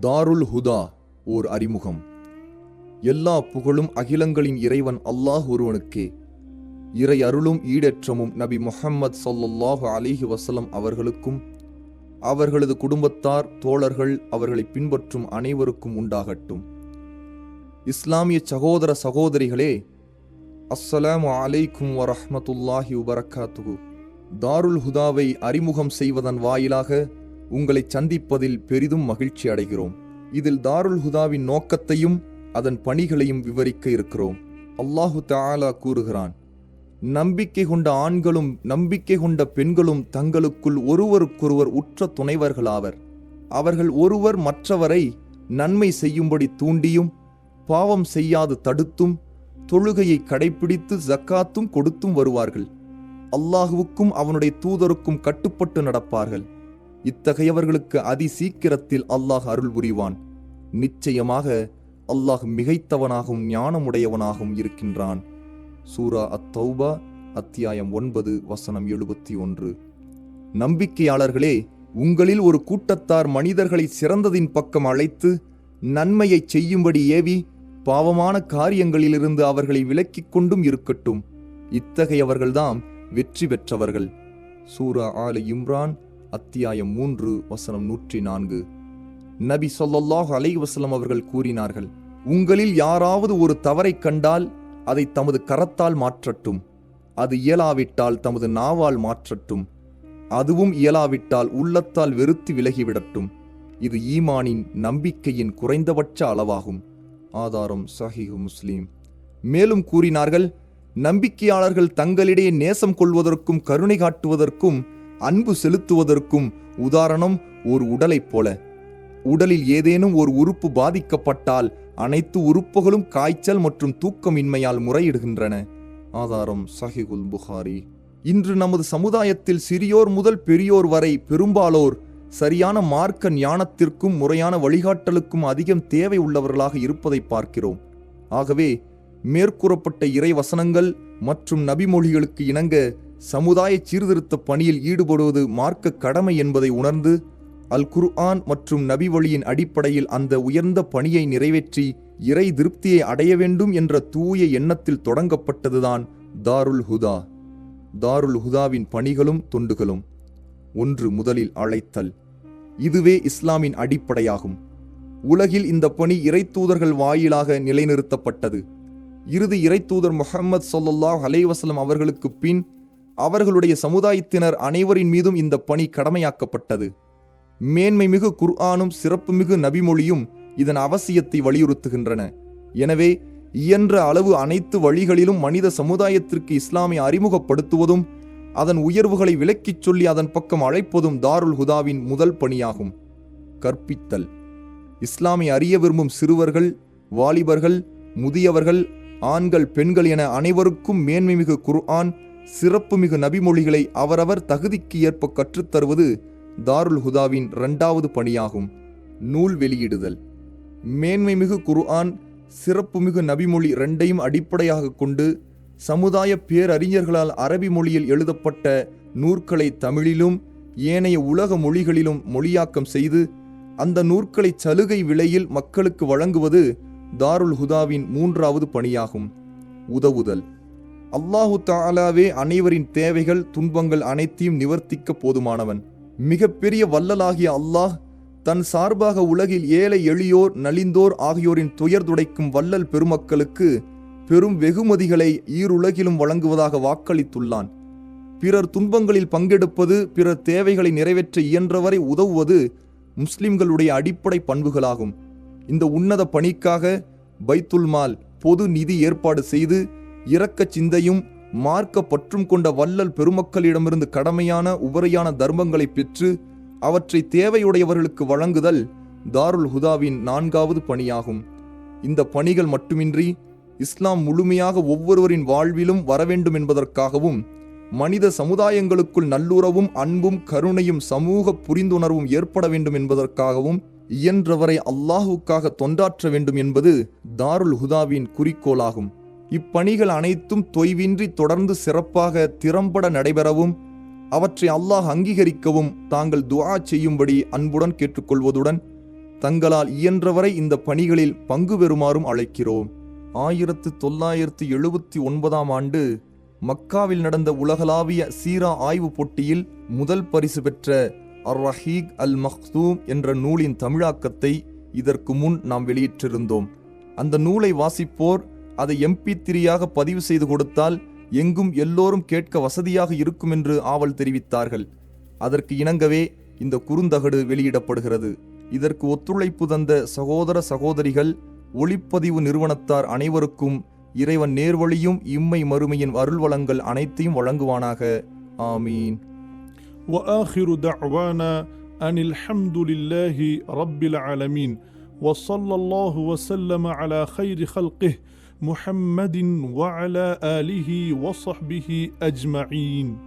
தாருல் ஹுதா ஓர் அறிமுகம். எல்லா புகழும் அகிலங்களின் இறைவன் அல்லாஹ் ஒருவனுக்கே. இறை அருளும் ஈடேற்றமும் நபி முஹம்மது ஸல்லல்லாஹு அலிஹி வசலம் அவர்களுக்கும் அவர்களது குடும்பத்தார் தோழர்கள் அவர்களை பின்பற்றும் அனைவருக்கும் உண்டாகட்டும். இஸ்லாமிய சகோதர சகோதரிகளே அஸ்ஸலாமு அலைக்கும் வரஹமத்துல்லாஹி வபரகாத்துஹு. தாருல் ஹுதாவை அறிமுகம் செய்வதன் வாயிலாக உங்களை சந்திப்பதில் பெரிதும் மகிழ்ச்சி அடைகிறோம். இதில் தாருல் ஹுதாவின் நோக்கத்தையும் அதன் பணிகளையும் விவரிக்க இருக்கிறோம். அல்லாஹு தாலா கூறுகிறான் நம்பிக்கை கொண்ட ஆண்களும் நம்பிக்கை கொண்ட பெண்களும் தங்களுக்குள் ஒருவருக்கொருவர் உற்ற துணைவர்களாவர். அவர்கள் ஒருவர் மற்றவரை நன்மை செய்யும்படி தூண்டியும் பாவம் செய்யாது தடுத்தும் தொழுகையை கடைபிடித்து ஜக்காத்தும் கொடுத்தும் வருவார்கள். அல்லாஹுவுக்கும் அவனுடைய தூதருக்கும் கட்டுப்பட்டு நடப்பார்கள். இத்தகையவர்களுக்கு அதி சீக்கிரத்தில் அல்லாஹ் அருள் புரிவான். நிச்சயமாக அல்லாஹ் மிகைத்தவனாகவும் ஞானமுடையவனாகவும் இருக்கின்றான். சூரா அத்தௌபா அத்தியாயம் ஒன்பது வசனம் எழுபத்தி ஒன்று. நம்பிக்கையாளர்களே உங்களில் ஒரு கூட்டத்தார் மனிதர்களை சிறந்ததின் பக்கம் அழைத்து நன்மையைச் செய்யும்படி ஏவி பாவமான காரியங்களிலிருந்து அவர்களை விலக்கிக் கொண்டும் இருக்கட்டும். இத்தகையவர்கள்தான் வெற்றி பெற்றவர்கள். சூரா ஆல இம்ரான் அத்தியாயம் மூன்று வசனம் நூற்றி நான்கு. நபி ஸல்லல்லாஹு அலை வசலம் அவர்கள் கூறினார்கள் உங்களில் யாராவது ஒரு தவறைக் கண்டால் அதை தமது கரத்தால் மாற்றட்டும். அது இயலாவிட்டால் தமது நாவால் மாற்றட்டும். அதுவும் இயலாவிட்டால் உள்ளத்தால் வெறுத்து விலகிவிடட்டும். இது ஈமானின் நம்பிக்கையின் குறைந்தபட்ச அளவாகும். ஆதாரம் சஹிஹு முஸ்லீம். மேலும் கூறினார்கள் நம்பிக்கையாளர்கள் தங்களிடையே நேசம் கொள்வதற்கும் கருணை காட்டுவதற்கும் அன்பு செலுத்துவதற்கும் உதாரணம் ஒரு உடலைப் போல. உடலில் ஏதேனும் ஒரு உறுப்பு பாதிக்கப்பட்டால் அனைத்து உறுப்புகளும் காய்ச்சல் மற்றும் தூக்கமின்மையால் முறையிடுகின்றன. ஆதாரம் சஹிகுல் புகாரி. இன்று நமது சமுதாயத்தில் சிறியோர் முதல் பெரியோர் வரை பெரும்பாலோர் சரியான மார்க்க ஞானத்திற்கும் முறையான வழிகாட்டலுக்கும் அதிகம் தேவை உள்ளவர்களாக இருப்பதை பார்க்கிறோம். ஆகவே மேற்கூறப்பட்ட இறை வசனங்கள் மற்றும் நபிமொழிகளுக்கு இணங்க சமுதாய சீர்திருத்த பணியில் ஈடுபடுவது மார்க்க கடமை என்பதை உணர்ந்து அல் குர்ஆன் மற்றும் நபி வழியின் அடிப்படையில் அந்த உயர்ந்த பணியை நிறைவேற்றி இறை திருப்தியை அடைய வேண்டும் என்ற தூய எண்ணத்தில் தொடங்கப்பட்டதுதான் தாருல் ஹுதா. தாருல் ஹுதாவின் பணிகளும் தொண்டுகளும். ஒன்று முதலில் அழைத்தல். இதுவே இஸ்லாமின் அடிப்படையாகும். உலகில் இந்த பணி இறைத்தூதர்கள் வாயிலாக நிலைநிறுத்தப்பட்டது. இறுதி இறைத்தூதர் தூதர் முகமது அலைஹி அலைவாஸ்லம் அவர்களுக்கு பின் அவர்களுடைய சமுதாயத்தினர் அனைவரின் மீதும் இந்த பணி கடமையாக்கப்பட்டது. மேன்மை மிகு குர்ஆனும் சிறப்புமிகு நபிமொழியும் இதன் அவசியத்தை வலியுறுத்துகின்றன. எனவே இயன்ற அளவு அனைத்து வழிகளிலும் மனித சமுதாயத்திற்கு இஸ்லாமை அறிமுகப்படுத்துவதும் அதன் உயர்வுகளை விளக்கிச் சொல்லி அதன் பக்கம் அழைப்பதும் தாருல் ஹுதாவின் முதல் பணியாகும். கற்பித்தல். இஸ்லாமை அறிய விரும்பும் சிறுவர்கள் வாலிபர்கள் முதியவர்கள் ஆண்கள் பெண்கள் என அனைவருக்கும் மேன்மைமிகு குர்ஆன் சிறப்புமிகு நபிமொழிகளை அவரவர் தகுதிக்கு ஏற்ப கற்றுத்தருவது தாருல் ஹுதாவின் இரண்டாவது பணியாகும். நூல் வெளியிடுதல். மேன்மைமிகு குர்ஆன் சிறப்புமிகு நபிமொழி இரண்டையும் அடிப்படையாக கொண்டு சமுதாய பேரறிஞர்களால் அரபி மொழியில் எழுதப்பட்ட நூற்களை தமிழிலும் ஏனைய உலக மொழிகளிலும் மொழியாக்கம் செய்து அந்த நூற்களை சலுகை விலையில் மக்களுக்கு வழங்குவது தாருல் ஹுதாவின் மூன்றாவது பணியாகும். உதவுதல். அல்லாஹு தாலாவே அனைவரின் தேவைகள் துன்பங்கள் அனைத்தையும் நிவர்த்திக்க போதுமானவன். மிகப்பெரிய வல்லலாகிய அல்லாஹ் தன் சார்பாக உலகில் ஏழை எளியோர் நலிந்தோர் ஆகியோரின் துயர் துடைக்கும் வல்லல் பெருமக்களுக்கு பெரும் வெகுமதிகளை ஈருலகிலும் வழங்குவதாக வாக்களித்துள்ளான். பிறர் துன்பங்களில் பங்கெடுப்பது பிறர் தேவைகளை நிறைவேற்ற இயன்றவரை உதவுவது முஸ்லிம்களுடைய அடிப்படை பண்புகளாகும். இந்த உன்னத பணிக்காக பைத்துல்மால் பொது நிதி ஏற்பாடு செய்து இரக்க சிந்தையும் மார்க்க பற்றும் கொண்ட வள்ளல் பெருமக்களிடமிருந்து கடமையான உபரையான தர்மங்களை பெற்று அவற்றை தேவையுடையவர்களுக்கு வழங்குதல் தாருல் ஹுதாவின் நான்காவது பணியாகும். இந்த பணிகள் மட்டுமின்றி இஸ்லாம் முழுமையாக ஒவ்வொருவரின் வாழ்விலும் வரவேண்டும் என்பதற்காகவும் மனித சமுதாயங்களுக்குள் நல்லுறவும் அன்பும் கருணையும் சமூக புரிந்துணர்வும் ஏற்பட வேண்டும் என்பதற்காகவும் இயன்றவரை அல்லாஹுக்காக தொண்டாற்ற வேண்டும் என்பது தாருல் ஹுதாவின் குறிக்கோளாகும். இப்பணிகள் அனைத்தும் தொய்வின்றி தொடர்ந்து சிறப்பாக திறம்பட நடைபெறவும் அவற்றை அல்லாஹ் அங்கீகரிக்கவும் தாங்கள் துவா செய்யும்படி அன்புடன் கேட்டுக்கொள்வதுடன் தங்களால் இயன்றவரை இந்த பணிகளில் பங்கு பெறுமாறும் அழைக்கிறோம். ஆயிரத்து தொள்ளாயிரத்து எழுபத்தி ஒன்பதாம் ஆண்டு மக்காவில் நடந்த உலகளாவிய சீரா ஆய்வு போட்டியில் முதல் பரிசு பெற்ற அர் ரஹீக் அல் மஹ்தூம் என்ற நூலின் தமிழாக்கத்தை இதற்கு முன் நாம் வெளியிட்டிருந்தோம். அந்த நூலை வாசிப்போர் அதை எம்பி த்ரீயாக பதிவு செய்து கொடுத்தால் எங்கும் எல்லோரும் கேட்க வசதியாக இருக்கும் என்று ஆவல் தெரிவித்தார்கள் அதற்கு இணங்கவே இந்த குறுந்தகடு வெளியிடப்படுகிறது இதற்கு ஒத்துழைப்பு தந்த சகோதர சகோதரிகள் ஒளிப்பதிவு நிறுவனத்தார் அனைவருக்கும் இறைவன் நேர்வழியும் இம்மை மறுமையின் அருள் வளங்கள் அனைத்தையும் வழங்குவானாக ஆமீன் واخر دعوانا ان الحمد لله رب العالمين وصلى الله وسلم على خير خلقه محمد وعلى آله وصحبه أجمعين.